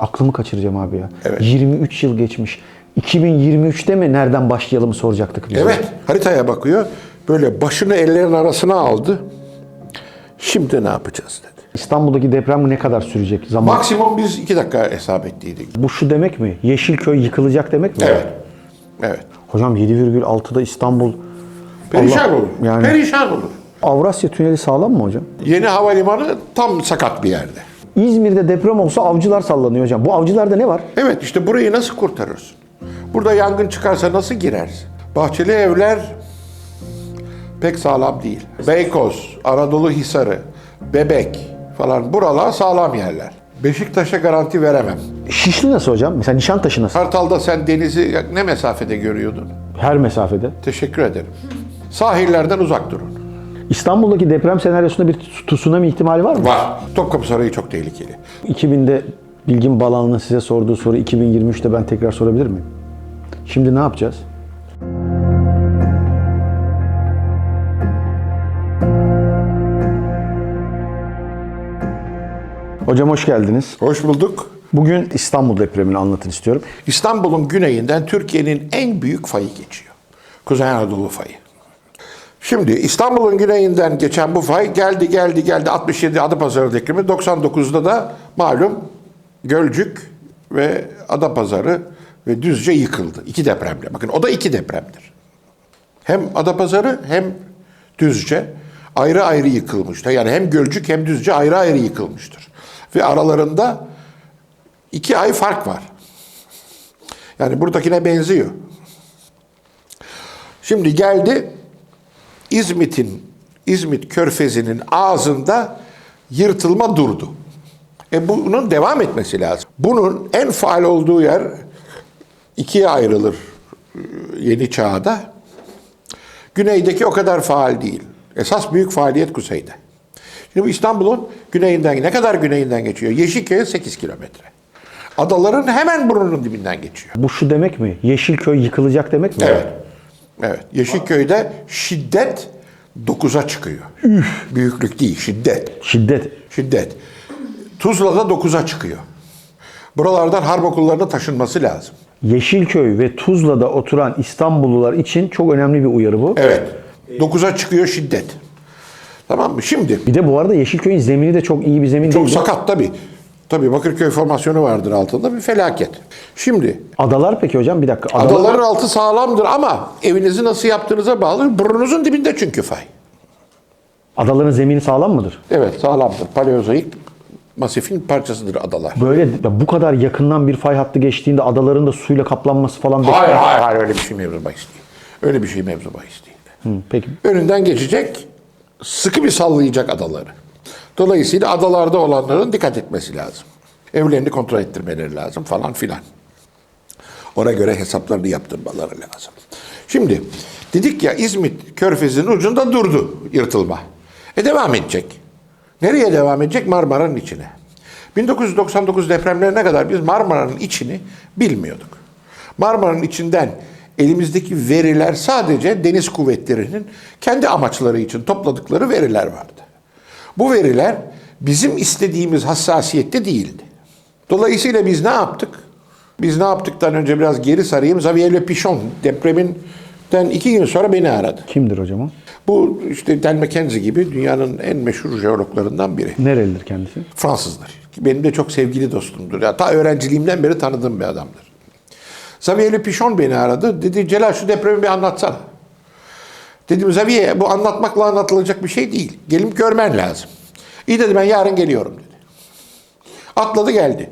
Aklımı kaçıracağım abi ya. Evet. 23 yıl geçmiş. 2023'te mi nereden başlayalım soracaktık biz. Evet, haritaya bakıyor. Böyle başını ellerin arasına aldı. Şimdi ne yapacağız dedi. İstanbul'daki deprem ne kadar sürecek zaman? Maksimum biz iki dakika hesap ettiydik. Bu şu demek mi? Yeşilköy yıkılacak demek mi? Evet. Evet. Hocam 7,6'da İstanbul Perişan Allah- olur. yani- Perişan olur. Avrasya Tüneli sağlam mı hocam? Yeni havalimanı tam sakat bir yerde. İzmir'de deprem olsa avcılar sallanıyor hocam. Bu avcılarda ne var? Evet işte burayı nasıl kurtarırsın? Burada yangın çıkarsa nasıl girersin? Bahçeli evler pek sağlam değil. Beykoz, Anadolu Hisarı, Bebek falan buralar sağlam yerler. Beşiktaş'a garanti veremem. Şişli nasıl hocam? Mesela Nişantaşı nasıl? Kartal'da sen denizi ne mesafede görüyordun? Her mesafede. Teşekkür ederim. Sahillerden uzak durun. İstanbul'daki deprem senaryosunda bir tsunami ihtimali var mı? Var. Topkapı Sarayı çok tehlikeli. 2000'de Bilgin Balanlı'nın size sorduğu soru 2023'te ben tekrar sorabilir miyim? Şimdi ne yapacağız? Hocam hoş geldiniz. Hoş bulduk. Bugün İstanbul depremini anlatın istiyorum. İstanbul'un güneyinden Türkiye'nin en büyük fayı geçiyor. Kuzey Anadolu fayı. Şimdi İstanbul'un güneyinden geçen bu fay geldi geldi geldi 67 Adapazarı depremi 99'da da malum Gölcük ve Adapazarı ve Düzce yıkıldı. İki depremle. Bakın o da iki depremdir. Hem Adapazarı hem Düzce ayrı ayrı yıkılmıştır. Yani hem Gölcük hem Düzce ayrı ayrı yıkılmıştır. Ve aralarında iki ay fark var. Yani buradakine benziyor. Şimdi geldi İzmit'in İzmit Körfezi'nin ağzında yırtılma durdu. E bunun devam etmesi lazım. Bunun en faal olduğu yer ikiye ayrılır e, yeni çağda. Güneydeki o kadar faal değil. Esas büyük faaliyet kuzeyde. Şimdi bu İstanbul'un güneyinden ne kadar güneyinden geçiyor? Yeşilköy'e 8 kilometre. Adaların hemen burnunun dibinden geçiyor. Bu şu demek mi? Yeşilköy yıkılacak demek mi? Evet. Evet. Yeşilköy'de şiddet 9'a çıkıyor. Büyüklük değil, şiddet. Şiddet. Şiddet. Tuzla'da 9'a çıkıyor. Buralardan harp okullarına taşınması lazım. Yeşilköy ve Tuzla'da oturan İstanbullular için çok önemli bir uyarı bu. Evet. 9'a çıkıyor şiddet. Tamam mı? Şimdi Bir de bu arada Yeşilköy'ün zemini de çok iyi bir zemin çok değil. sakat tabii. Tabii Bakırköy formasyonu vardır altında bir felaket. Şimdi Adalar peki hocam bir dakika. Adalar, adaların altı sağlamdır ama evinizi nasıl yaptığınıza bağlı. Burnunuzun dibinde çünkü fay. adaların zemini sağlam mıdır? Evet sağlamdır. Paleozoik masifin parçasıdır adalar. Böyle bu kadar yakından bir fay hattı geçtiğinde adaların da suyla kaplanması falan Hayır bekler. hayır hayır öyle bir şey mevzu bahis değil. Öyle bir şey mevzu bahis değil. Hı, Peki Önünden geçecek, sıkı bir sallayacak adaları. Dolayısıyla adalarda olanların dikkat etmesi lazım. Evlerini kontrol ettirmeleri lazım falan filan. Ona göre hesaplarını yaptırmaları lazım. Şimdi dedik ya İzmit körfezinin ucunda durdu yırtılma. E devam edecek. Nereye devam edecek? Marmara'nın içine. 1999 depremlerine kadar biz Marmara'nın içini bilmiyorduk. Marmara'nın içinden elimizdeki veriler sadece deniz kuvvetlerinin kendi amaçları için topladıkları veriler vardı. Bu veriler bizim istediğimiz hassasiyette değildi. Dolayısıyla biz ne yaptık? Biz ne yaptıktan önce biraz geri sarayım. Xavier Le Pichon depreminden iki gün sonra beni aradı. kimdir hocam o? Bu işte Dan McKenzie gibi dünyanın en meşhur jeologlarından biri. Nerelidir kendisi? Fransızdır. Benim de çok sevgili dostumdur. Ya, ta öğrenciliğimden beri tanıdığım bir adamdır. Xavier Le Pichon beni aradı. Dedi Celal şu depremi bir anlatsana. Dedim Xavier bu anlatmakla anlatılacak bir şey değil. Gelip görmen lazım. İyi dedi ben yarın geliyorum dedi. Atladı geldi.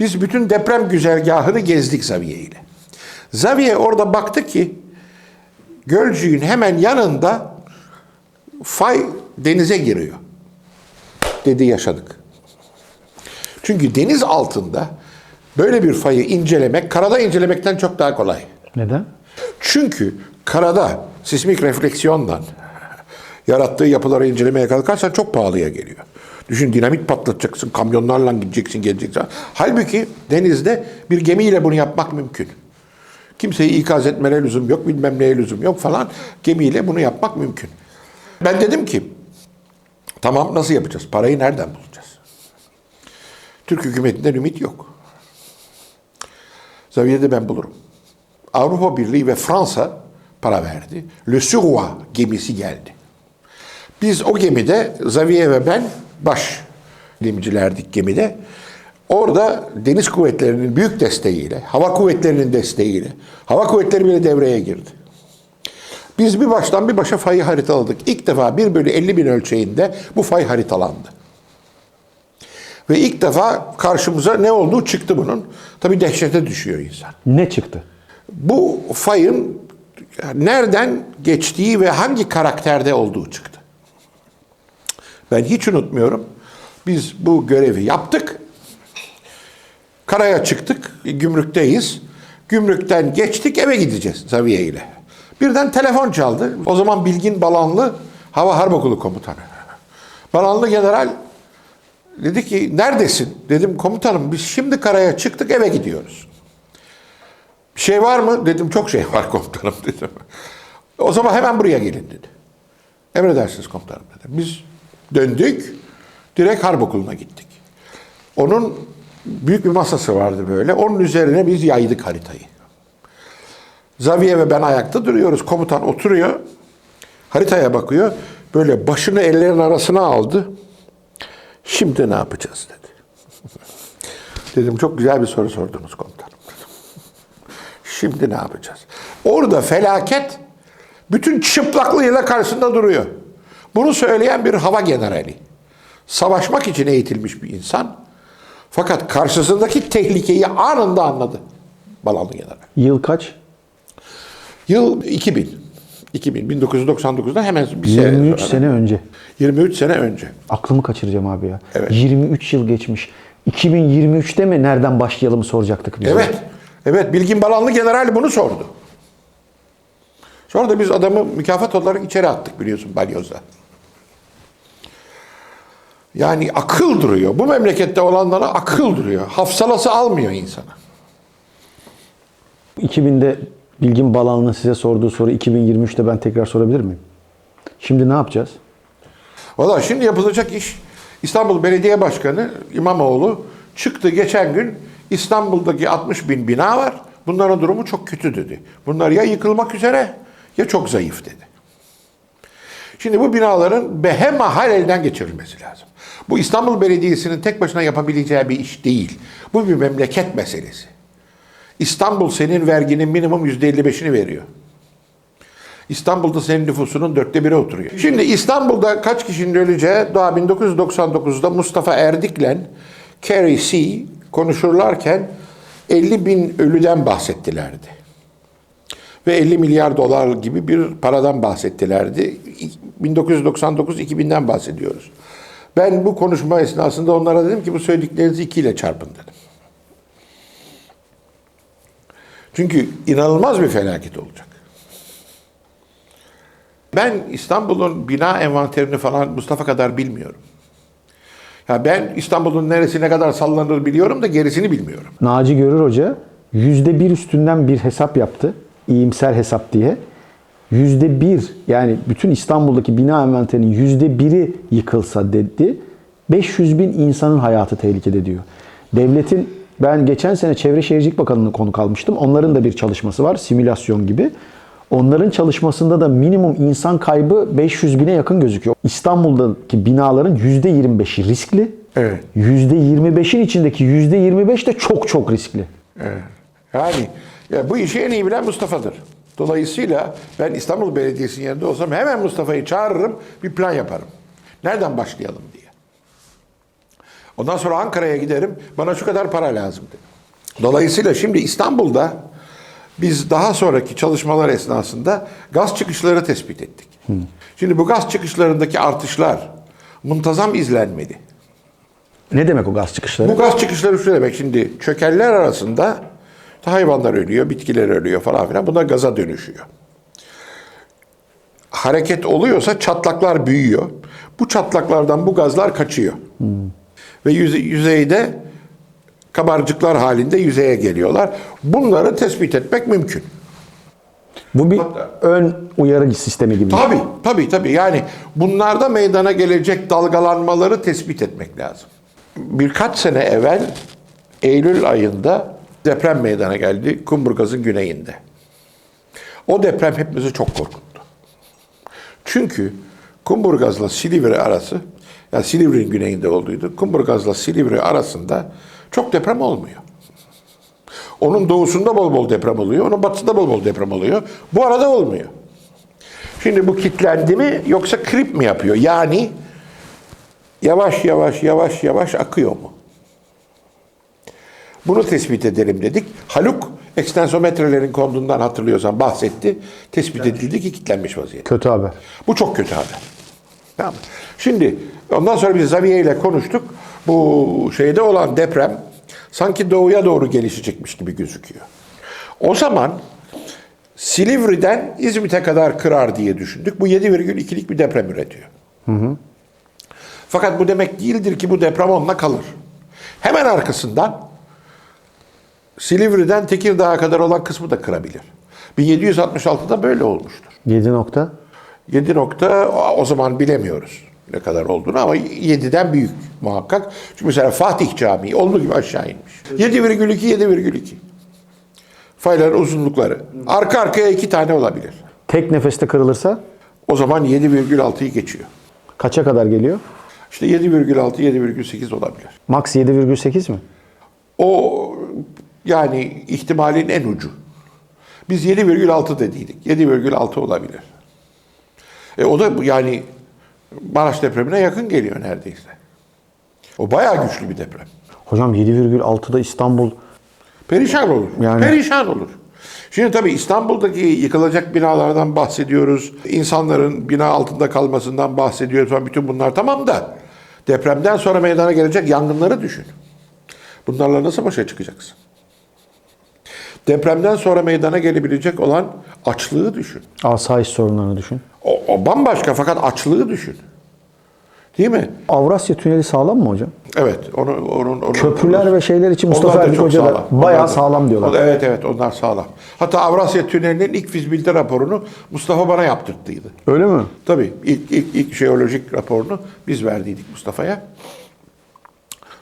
Biz bütün deprem güzergahını gezdik Xavier ile. Xavier orada baktı ki Gölcük'ün hemen yanında fay denize giriyor. Dedi yaşadık. Çünkü deniz altında böyle bir fayı incelemek karada incelemekten çok daha kolay. Neden? Çünkü karada sismik refleksiyondan yarattığı yapıları incelemeye kalkarsan çok pahalıya geliyor. Düşün dinamit patlatacaksın, kamyonlarla gideceksin, geleceksin. Halbuki denizde bir gemiyle bunu yapmak mümkün. Kimseyi ikaz etmene lüzum yok, bilmem neye lüzum yok falan. Gemiyle bunu yapmak mümkün. Ben dedim ki, tamam nasıl yapacağız? Parayı nereden bulacağız? Türk hükümetinden ümit yok. Zaviyede ben bulurum. Avrupa Birliği ve Fransa para verdi. Le Suroît gemisi geldi. Biz o gemide Zaviye ve ben baş gemicilerdik gemide. Orada deniz kuvvetlerinin büyük desteğiyle, hava kuvvetlerinin desteğiyle, hava kuvvetleri bile devreye girdi. Biz bir baştan bir başa fayı haritaladık. İlk defa 1 bölü 50 bin ölçeğinde bu fay haritalandı. Ve ilk defa karşımıza ne olduğu çıktı bunun. Tabii dehşete düşüyor insan. Ne çıktı? Bu fayın nereden geçtiği ve hangi karakterde olduğu çıktı. Ben hiç unutmuyorum. Biz bu görevi yaptık. Karaya çıktık, gümrükteyiz. Gümrükten geçtik, eve gideceğiz Zaviye ile. Birden telefon çaldı. O zaman Bilgin Balanlı Hava Harp Okulu komutanı. Balanlı general dedi ki neredesin? Dedim komutanım biz şimdi karaya çıktık eve gidiyoruz. Bir şey var mı? Dedim çok şey var komutanım dedim. O zaman hemen buraya gelin dedi. Emredersiniz komutanım dedim. Biz döndük, direkt harp okuluna gittik. Onun büyük bir masası vardı böyle. Onun üzerine biz yaydık haritayı. Zaviye ve ben ayakta duruyoruz. Komutan oturuyor. Haritaya bakıyor. Böyle başını ellerin arasına aldı. Şimdi ne yapacağız dedi. Dedim çok güzel bir soru sordunuz komutanım. Şimdi ne yapacağız? Orada felaket bütün çıplaklığıyla karşısında duruyor. Bunu söyleyen bir hava generali. Savaşmak için eğitilmiş bir insan. Fakat karşısındaki tehlikeyi anında anladı. Balanlı general. Yıl kaç? Yıl 2000. 2000, 1999'da hemen bir sene 23 sonra. sene önce. 23 sene önce. Aklımı kaçıracağım abi ya. Evet. 23 yıl geçmiş. 2023'te mi nereden başlayalım soracaktık biz. Evet. Evet Bilgin Balanlı general bunu sordu. Sonra da biz adamı mükafat olarak içeri attık biliyorsun balyozda. Yani akıl duruyor. Bu memlekette olanlara akıl duruyor. Hafsalası almıyor insana. 2000'de Bilgin Balanlı'nın size sorduğu soru 2023'te ben tekrar sorabilir miyim? Şimdi ne yapacağız? Valla şimdi yapılacak iş İstanbul Belediye Başkanı İmamoğlu çıktı geçen gün İstanbul'daki 60 bin bina var. Bunların durumu çok kötü dedi. Bunlar ya yıkılmak üzere ya çok zayıf dedi. Şimdi bu binaların behemahal elden geçirilmesi lazım. Bu İstanbul Belediyesi'nin tek başına yapabileceği bir iş değil. Bu bir memleket meselesi. İstanbul senin verginin minimum %55'ini veriyor. İstanbul'da senin nüfusunun dörtte biri oturuyor. Şimdi İstanbul'da kaç kişinin öleceği daha 1999'da Mustafa Erdik'le Kerry C. konuşurlarken 50 bin ölüden bahsettilerdi. Ve 50 milyar dolar gibi bir paradan bahsettilerdi. 1999-2000'den bahsediyoruz. Ben bu konuşma esnasında onlara dedim ki bu söylediklerinizi ikiyle çarpın dedim. Çünkü inanılmaz bir felaket olacak. Ben İstanbul'un bina envanterini falan Mustafa kadar bilmiyorum. Ya ben İstanbul'un neresine kadar sallanır biliyorum da gerisini bilmiyorum. Naci Görür Hoca %1 üstünden bir hesap yaptı. İyimser hesap diye. %1 yani bütün İstanbul'daki bina envanterinin %1'i yıkılsa dedi. 500 bin insanın hayatı tehlikede diyor. Devletin ben geçen sene Çevre Şehircilik Bakanlığı'nı konuk almıştım. Onların da bir çalışması var. Simülasyon gibi. Onların çalışmasında da minimum insan kaybı 500 bine yakın gözüküyor. İstanbul'daki binaların %25'i riskli. Evet. %25'in içindeki %25 de çok çok riskli. Evet. Yani ya bu işi en iyi bilen Mustafa'dır. Dolayısıyla ben İstanbul Belediyesi'nin yerinde olsam hemen Mustafa'yı çağırırım, bir plan yaparım. Nereden başlayalım diye. Ondan sonra Ankara'ya giderim, bana şu kadar para lazım. Dolayısıyla şimdi İstanbul'da biz daha sonraki çalışmalar esnasında gaz çıkışları tespit ettik. Şimdi bu gaz çıkışlarındaki artışlar muntazam izlenmedi. Ne demek o gaz çıkışları? Bu gaz çıkışları şu demek şimdi çökeller arasında hayvanlar ölüyor, bitkiler ölüyor falan filan. Bunlar gaza dönüşüyor. Hareket oluyorsa çatlaklar büyüyor. Bu çatlaklardan bu gazlar kaçıyor. Ve yüze- yüzeyde kabarcıklar halinde yüzeye geliyorlar. Bunları tespit etmek mümkün. Bu bir ön uyarı sistemi gibi. Tabii, tabii, tabii. Yani bunlarda meydana gelecek dalgalanmaları tespit etmek lazım. Birkaç sene evvel Eylül ayında Deprem meydana geldi Kumburgaz'ın güneyinde. O deprem hepimizi çok korkuttu. Çünkü Kumburgaz'la Silivri arası, yani Silivri'nin güneyinde olduydu. Kumburgaz'la Silivri arasında çok deprem olmuyor. Onun doğusunda bol bol deprem oluyor, onun batısında bol bol deprem oluyor. Bu arada olmuyor. Şimdi bu kitlendi mi yoksa krip mi yapıyor? Yani yavaş yavaş yavaş yavaş akıyor mu? Bunu tespit edelim dedik. Haluk ekstensometrelerin konduğundan hatırlıyorsan bahsetti. Tespit edildi ki kilitlenmiş vaziyette. Kötü haber. Bu çok kötü haber. Tamam. Şimdi ondan sonra biz Zaviye ile konuştuk. Bu şeyde olan deprem sanki doğuya doğru gelişecekmiş gibi gözüküyor. O zaman Silivri'den İzmit'e kadar kırar diye düşündük. Bu 7,2'lik bir deprem üretiyor. Fakat bu demek değildir ki bu deprem onunla kalır. Hemen arkasından Silivri'den Tekirdağ'a kadar olan kısmı da kırabilir. 1766'da böyle olmuştur. 7 nokta. 7 nokta o zaman bilemiyoruz ne kadar olduğunu ama 7'den büyük muhakkak. Çünkü mesela Fatih Camii olduğu gibi aşağı inmiş. 7,2 7,2. Fayların uzunlukları. Arka arkaya iki tane olabilir. Tek nefeste kırılırsa O zaman 7,6'yı geçiyor. kaça kadar geliyor? İşte 7,6 7,8 olabilir. Max 7,8 mi? O yani ihtimalin en ucu. Biz 7,6 dediydik. 7,6 olabilir. E o da yani Maraş depremine yakın geliyor neredeyse. O bayağı güçlü bir deprem. Hocam 7,6'da İstanbul Perişan olur. Yani- Perişan olur. Şimdi tabii İstanbul'daki yıkılacak binalardan bahsediyoruz. İnsanların bina altında kalmasından bahsediyoruz falan. Bütün bunlar tamam da depremden sonra meydana gelecek yangınları düşün. Bunlarla nasıl başa çıkacaksın? Depremden sonra meydana gelebilecek olan açlığı düşün. asayiş sorunlarını düşün. O, o bambaşka fakat açlığı düşün. Değil mi? Avrasya Tüneli sağlam mı hocam? Evet. Onu, onun, onun, Köprüler ve şeyler için Mustafa Erdik Hoca da bayağı Onlar da- sağlam diyorlar. Da- Evet evet onlar sağlam. Hatta Avrasya Tüneli'nin ilk fizibilite raporunu Mustafa bana yaptırttıydı. Öyle mi? Tabii ilk, ilk, ilk jeolojik raporunu biz verdiydik Mustafa'ya.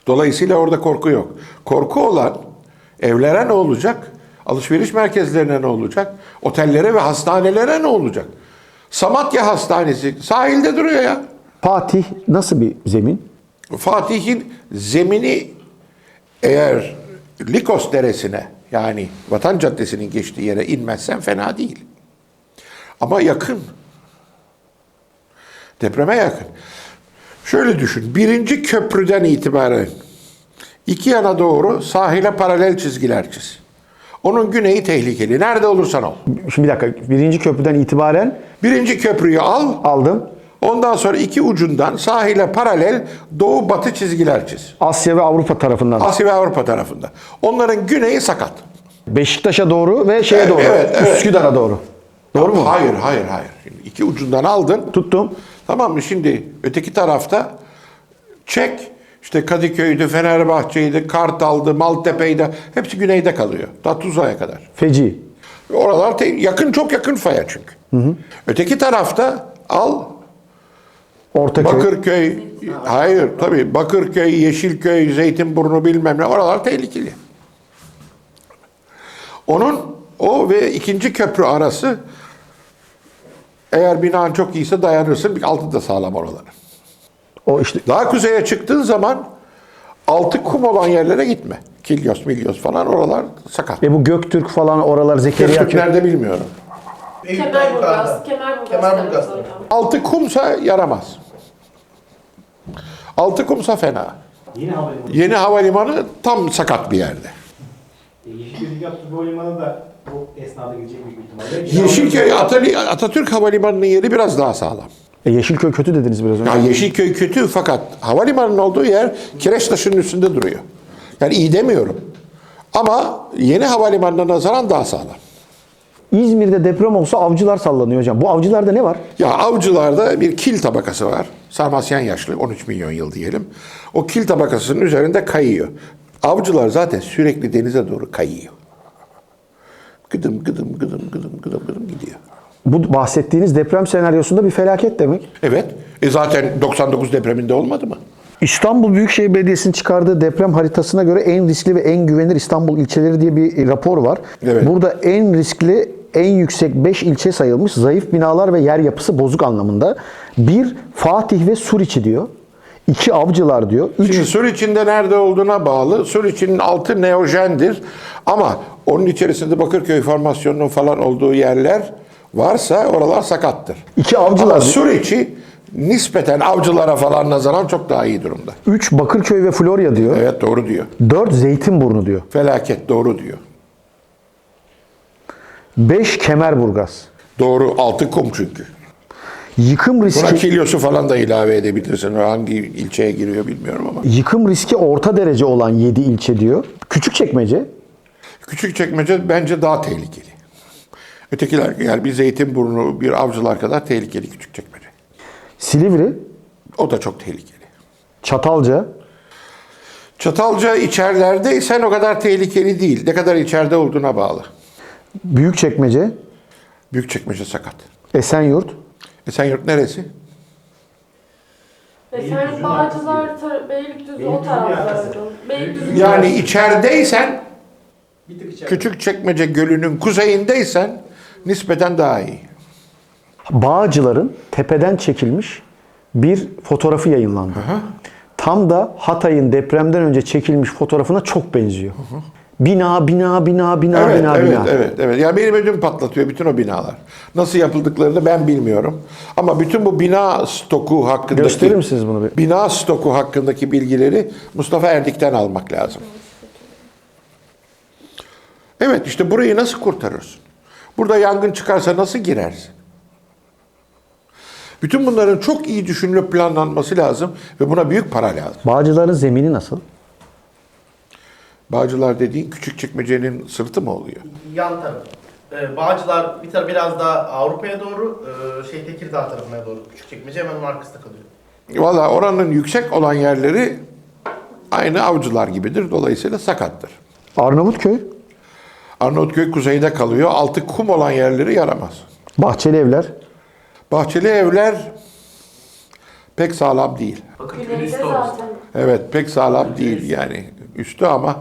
Dolayısıyla orada korku yok. Korku olan evlere ne olacak? Alışveriş merkezlerine ne olacak? Otellere ve hastanelere ne olacak? Samatya Hastanesi sahilde duruyor ya. Fatih nasıl bir zemin? Fatih'in zemini eğer Likos Deresi'ne yani Vatan Caddesi'nin geçtiği yere inmezsen fena değil. Ama yakın. Depreme yakın. Şöyle düşün. Birinci köprüden itibaren iki yana doğru sahile paralel çizgiler çiz. Onun güneyi tehlikeli. Nerede olursan ol. Şimdi bir dakika. Birinci köprüden itibaren Birinci köprüyü al. aldım. Ondan sonra iki ucundan sahile paralel doğu batı çizgiler çiz. Asya ve Avrupa tarafından. Asya ve Avrupa tarafında. Onların güneyi sakat. Beşiktaş'a doğru ve şeye Evet, doğru. evet, evet. Üsküdar'a doğru. Doğru mu? Hayır, hayır, hayır. Şimdi iki ucundan aldın. Tuttum. Tamam mı? Şimdi öteki tarafta çek. İşte Kadıköy'dü, Fenerbahçe'ydi, Kartal'dı, Maltepe'ydi. Hepsi güneyde kalıyor. Ta Tuzla'ya kadar. Feci. Oralar yakın, çok yakın faya çünkü. Öteki tarafta al Ortaköy. Bakırköy, hayır tabii Bakırköy, Yeşilköy, Zeytinburnu bilmem ne oralar tehlikeli. Onun o ve ikinci köprü arası eğer binan çok iyiyse dayanırsın. Bir altı da sağlam oraların. O işte Daha kuzeye çıktığın zaman altı kum olan yerlere gitme. Kilyos, Milyos falan oralar sakat. e bu Göktürk falan oralar Zekeriya Göktürk nerede bilmiyorum. Kemerburgaz, Kemerburgaz. Altı kumsa yaramaz. Altı kumsa fena. Yeni havalimanı. Yeni havalimanı tam sakat bir yerde. E, Yeşilköy havalimanı da bu esnada gidecek büyük ihtimalle. Yeşilköy Atatürk Havalimanı'nın yeri biraz daha sağlam. E Yeşilköy kötü dediniz biraz önce. Ya Yeşilköy kötü fakat havalimanının olduğu yer kireç taşının üstünde duruyor. Yani iyi demiyorum. Ama yeni havalimanına nazaran daha sağlam. İzmir'de deprem olsa avcılar sallanıyor hocam. Bu avcılarda ne var? Ya avcılarda bir kil tabakası var. Sarmasyen yaşlı 13 milyon yıl diyelim. O kil tabakasının üzerinde kayıyor. Avcılar zaten sürekli denize doğru kayıyor. Gıdım gıdım gıdım gıdım gıdım gıdım gidiyor. Bu bahsettiğiniz deprem senaryosunda bir felaket demek. Evet. E zaten 99 depreminde olmadı mı? İstanbul Büyükşehir Belediyesi'nin çıkardığı deprem haritasına göre en riskli ve en güvenilir İstanbul ilçeleri diye bir rapor var. Evet. Burada en riskli, en yüksek 5 ilçe sayılmış. Zayıf binalar ve yer yapısı bozuk anlamında. Bir Fatih ve Suriçi diyor. İki Avcılar diyor. Üç Şimdi sur içinde nerede olduğuna bağlı. Sur içinin altı neojendir. Ama onun içerisinde Bakırköy formasyonunun falan olduğu yerler varsa oralar sakattır. İki avcılar- Ama sur içi nispeten avcılara falan nazaran çok daha iyi durumda. 3 Bakırköy ve Florya diyor. Evet doğru diyor. 4 Zeytinburnu diyor. Felaket doğru diyor. 5 Kemerburgaz. Doğru altı kum çünkü. Yıkım Buna riski Kilyos'u falan da ilave edebilirsin. Hangi ilçeye giriyor bilmiyorum ama. yıkım riski orta derece olan 7 ilçe diyor. Küçükçekmece Küçükçekmece bence daha tehlikeli. Ötekiler yani bir Zeytinburnu, bir Avcılar kadar tehlikeli Küçükçekmece. Silivri, O da çok tehlikeli. Çatalca, Çatalca içerilerdeysen o kadar tehlikeli değil. Ne kadar içeride olduğuna bağlı. Büyükçekmece, Büyükçekmece sakat. Esenyurt, Esenyurt neresi? Sen Bağcılar, tar- Beylikdüzü o Beylikdüzü'nün taraflarda. arkası. Beylikdüzü Yani içerideysen, Bir tık içeride. Küçükçekmece Gölü'nün kuzeyindeysen nispeten daha iyi. Bağcılar'ın tepeden çekilmiş bir fotoğrafı yayınlandı. Tam da Hatay'ın depremden önce çekilmiş fotoğrafına çok benziyor. Bina, bina, bina, bina, Evet, bina, evet, bina. evet, evet. Ya benim ödüm patlatıyor bütün o binalar. Nasıl yapıldıklarını ben bilmiyorum. Ama bütün bu bina stoku hakkındaki... Gösterir misiniz bunu bir? Bina stoku hakkındaki bilgileri Mustafa Erdik'ten almak lazım. Evet işte burayı nasıl kurtarırsın? Burada yangın çıkarsa nasıl girersin? Bütün bunların çok iyi düşünülüp planlanması lazım ve buna büyük para lazım. Bağcılar'ın zemini nasıl? Bağcılar dediğin küçük çekmecenin sırtı mı oluyor? Yan taraf. Ee, Bağcılar bir taraf biraz daha Avrupa'ya doğru, e, şey Tekirdağ tarafına doğru. Küçükçekmece hemen onun arkasında kalıyor. Valla oranın yüksek olan yerleri aynı avcılar gibidir. Dolayısıyla sakattır. Arnavutköy, Arnavutköy kuzeyde kalıyor. Altı kum olan yerleri yaramaz. Bahçeli Evler, Bahçeli evler pek sağlam değil. Güneyde zaten. Evet pek sağlam değil yani. Üstü ama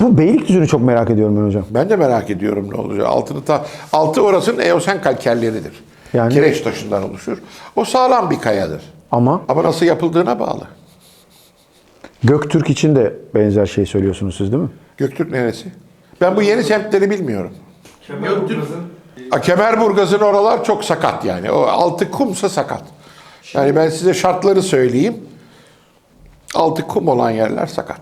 Bu Beylikdüzü'nü çok merak ediyorum ben hocam. ben de merak ediyorum ne olacak. Altını ta, altı orasının eosen kalkerleridir. Yani- Kireç taşından oluşur. O sağlam bir kayadır. Ama Ama nasıl yapıldığına bağlı. Göktürk için de benzer şey söylüyorsunuz siz değil mi? Göktürk neresi? Ben bu yeni semtleri bilmiyorum. Kemerburgaz'ın Kemerburgaz'ın oralar çok sakat yani. O altı kumsa sakat. Yani ben size şartları söyleyeyim. Altı kum olan yerler sakat.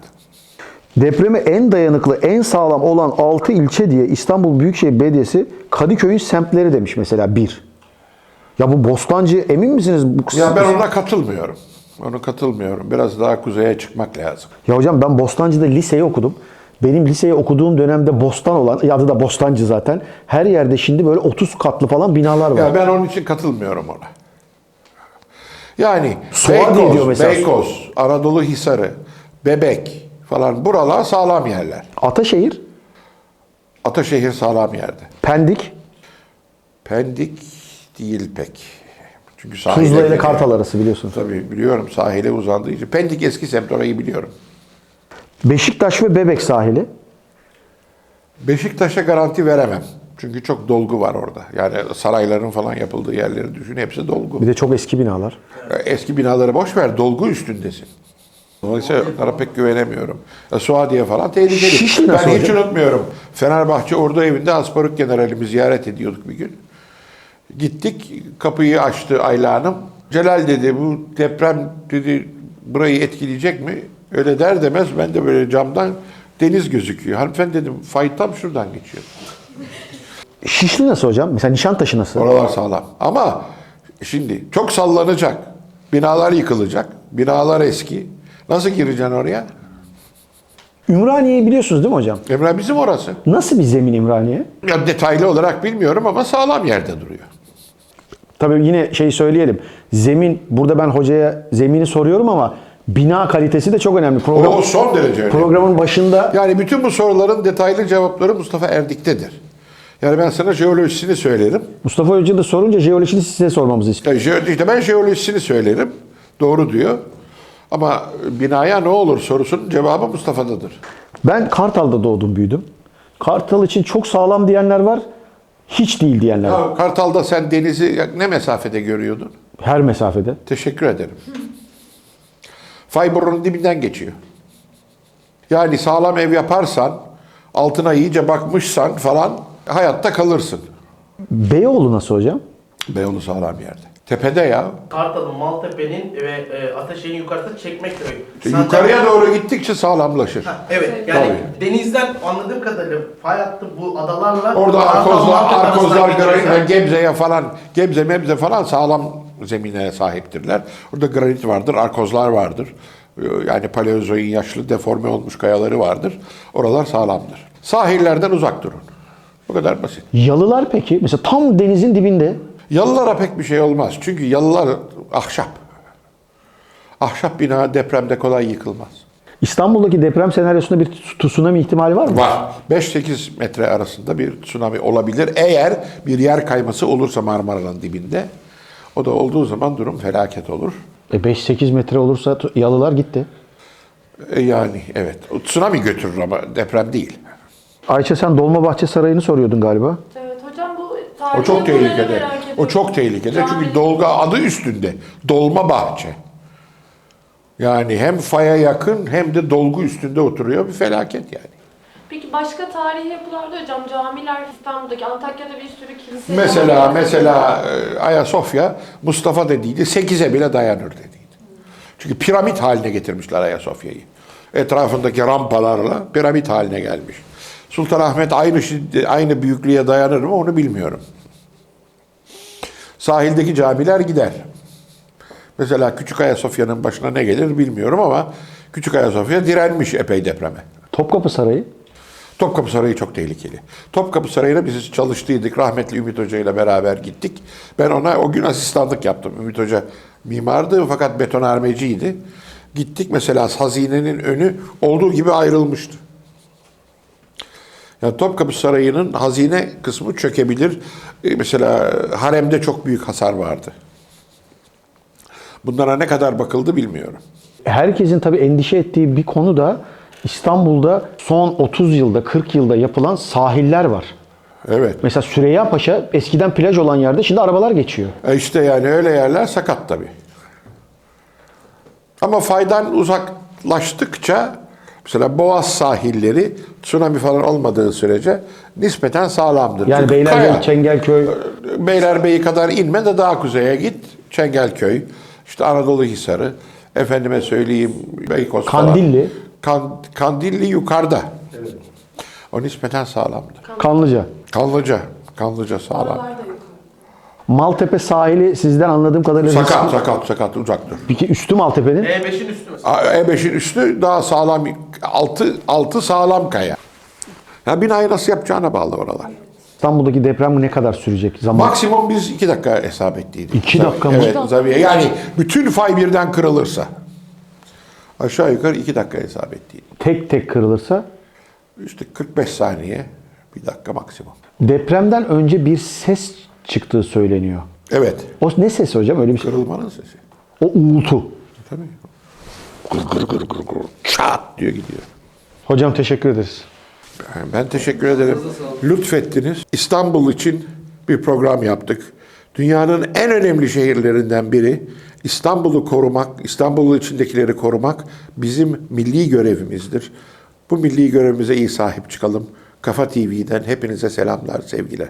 Depreme en dayanıklı, en sağlam olan 6 ilçe diye İstanbul Büyükşehir Belediyesi Kadıköy'ün semtleri demiş mesela bir. Ya bu Bostancı emin misiniz? Bu Ya ben ona katılmıyorum. Ona katılmıyorum. Biraz daha kuzeye çıkmak lazım. Ya hocam ben Bostancı'da liseyi okudum. Benim liseyi okuduğum dönemde Bostan olan, adı da Bostancı zaten. Her yerde şimdi böyle 30 katlı falan binalar var. Ya ben onun için katılmıyorum ona. Yani Suadiye Beykoz, diyor mesela. Beykoz, Anadolu Hisarı, Bebek falan buralar sağlam yerler. Ataşehir, Ataşehir sağlam yerde. Pendik, Pendik değil pek. Çünkü sahile... Tuzla ile. Kartal arası biliyorsunuz. Tabii biliyorum sahile uzandığı için. Pendik eski semt orayı biliyorum. Beşiktaş ve Bebek sahili. Beşiktaş'a garanti veremem. Çünkü çok dolgu var orada. Yani sarayların falan yapıldığı yerleri düşün. Hepsi dolgu. Bir de çok eski binalar. Eski binaları boş ver. Dolgu üstündesin. Dolayısıyla onlara pek güvenemiyorum. E, Suadiye falan tehlikeli. Şişli ben hiç hocam? unutmuyorum. Fenerbahçe Ordu evinde Asparuk generalimi ziyaret ediyorduk bir gün. Gittik kapıyı açtı Ayla Hanım. Celal dedi bu deprem dedi burayı etkileyecek mi? Öyle der demez ben de böyle camdan deniz gözüküyor. Hanımefendi dedim fay tam şuradan geçiyor. Şişli nasıl hocam? Mesela Nişantaşı nasıl? Oralar sağlam. Ama şimdi çok sallanacak. Binalar yıkılacak. Binalar eski. Nasıl gireceksin oraya? Ümraniye'yi biliyorsunuz değil mi hocam? Emre bizim orası. Nasıl bir zemin Ümraniye? Ya detaylı olarak bilmiyorum ama sağlam yerde duruyor. Tabii yine şey söyleyelim. Zemin, burada ben hocaya zemini soruyorum ama bina kalitesi de çok önemli. Program, O son derece önemli. programın başında Yani bütün bu soruların detaylı cevapları Mustafa Erdik'tedir. Yani ben sana jeolojisini söylerim. Mustafa Hoca da sorunca jeolojisini size sormamızı istiyor. Yani işte ben jeolojisini söylerim. Doğru diyor. Ama binaya ne olur sorusunun cevabı Mustafa'dadır. Ben Kartal'da doğdum büyüdüm. Kartal için çok sağlam diyenler var. Hiç değil diyenler var. Ya Kartal'da sen denizi ne mesafede görüyordun? Her mesafede. Teşekkür ederim. Fay borunun dibinden geçiyor. Yani sağlam ev yaparsan, altına iyice bakmışsan falan hayatta kalırsın. Beyoğlu nasıl hocam? Beyoğlu sağlam yerde. Tepede ya. Kartal'ın, Maltepe'nin ve e, Ataşehir'in yukarısı Çekmekköy. E, Yukarıya doğru gittikçe sağlamlaşır. Ha, Evet yani denizden anladığım kadarıyla fay hattı bu adalarla Orada Kartal, arkozlar, Maltepe arasından arkozlar, geçiyorsa- granit, Gebze'ye falan, Gebze, Mebze falan sağlam zemine sahiptirler. Orada granit vardır, arkozlar vardır. Ee, Yani paleozoin yaşlı deforme olmuş kayaları vardır. Oralar sağlamdır. Sahillerden uzak durun. Bu kadar basit. Yalılar peki? Mesela tam denizin dibinde. Yalılara pek bir şey olmaz. Çünkü yalılar ahşap. Ahşap bina depremde kolay yıkılmaz. İstanbul'daki deprem senaryosunda bir tsunami ihtimali var mı? Var. 5-8 metre arasında bir tsunami olabilir. Eğer bir yer kayması olursa Marmara'nın dibinde. O da olduğu zaman durum felaket olur. E 5-8 metre olursa yalılar gitti. E yani evet. O tsunami götürür ama deprem değil. Ayça sen Dolmabahçe Sarayı'nı soruyordun galiba. Evet hocam bu tarihi O çok tehlikede. O çok tehlikede. Çünkü dolga adı üstünde. Dolma bahçe. Yani hem faya yakın hem de dolgu üstünde oturuyor. Bir felaket yani. Peki başka tarihi yapılarda hocam camiler İstanbul'daki Antakya'da bir sürü kilise Mesela mesela e, Ayasofya Mustafa dediydi 8'e bile dayanır dediydi. Çünkü piramit haline getirmişler Ayasofya'yı. Etrafındaki rampalarla piramit haline gelmiş. Sultanahmet aynı aynı büyüklüğe dayanır mı onu bilmiyorum. Sahildeki camiler gider. Mesela Küçük Ayasofya'nın başına ne gelir bilmiyorum ama Küçük Ayasofya direnmiş epey depreme. Topkapı Sarayı. Topkapı Sarayı çok tehlikeli. Topkapı Sarayı'na biz çalıştıydık. Rahmetli Ümit Hoca ile beraber gittik. Ben ona o gün asistanlık yaptım. Ümit Hoca mimardı fakat betonarmeciydi. Gittik mesela hazinenin önü olduğu gibi ayrılmıştı. Yani Topkapı Sarayı'nın hazine kısmı çökebilir. E, Mesela haremde çok büyük hasar vardı. Bunlara ne kadar bakıldı bilmiyorum. Herkesin tabii endişe ettiği bir konu da İstanbul'da son 30 yılda 40 yılda yapılan sahiller var. Evet. Mesela Süreyya Paşa eskiden plaj olan yerde şimdi arabalar geçiyor. E işte yani öyle yerler sakat tabii. Ama faydan uzaklaştıkça mesela Boğaz sahilleri tsunami falan olmadığı sürece nispeten sağlamdır. Yani Çünkü Beylerbeyi, kaya. Çengelköy, Beylerbeyi kadar inme de daha kuzeye git. Çengelköy, işte Anadolu Hisarı, efendime söyleyeyim Beykoz falan. Kandilli. Kan, Kandilli yukarıda. O nispeten sağlamdır. Kanlıca. Kanlıca, Kanlıca sağlam. Oralar da yok. Maltepe sahili sizden anladığım kadarıyla Sakat, riskli. sakat, sakat, uzak dur. Peki üstü Maltepe'nin? E5'in üstü mesela. E5'in üstü daha sağlam, altı, altı sağlam kaya. Ya binayı nasıl yapacağına bağlı oralar. İstanbul'daki deprem ne kadar sürecek zaman? Maksimum biz iki dakika hesap ettiydik. İki dakika mı? Evet, tabii. Yani bütün fay birden kırılırsa. Aşağı yukarı iki dakika hesap ettiydik. Tek tek kırılırsa İşte 45 saniye, bir dakika maksimum. depremden önce bir ses çıktığı söyleniyor. Evet, O ne sesi hocam? Öyle bir şey. kırılmanın sesi. O uğultu. Tabii. Gır gır gır gır gır, çat diyor gidiyor. Hocam teşekkür ederiz. Ben teşekkür ederim. Lütfettiniz. İstanbul için bir program yaptık. Dünyanın en önemli şehirlerinden biri. İstanbul'u korumak, İstanbul'un içindekileri korumak bizim milli görevimizdir. Bu milli görevimize iyi sahip çıkalım. Kafa TV'den hepinize selamlar, sevgiler.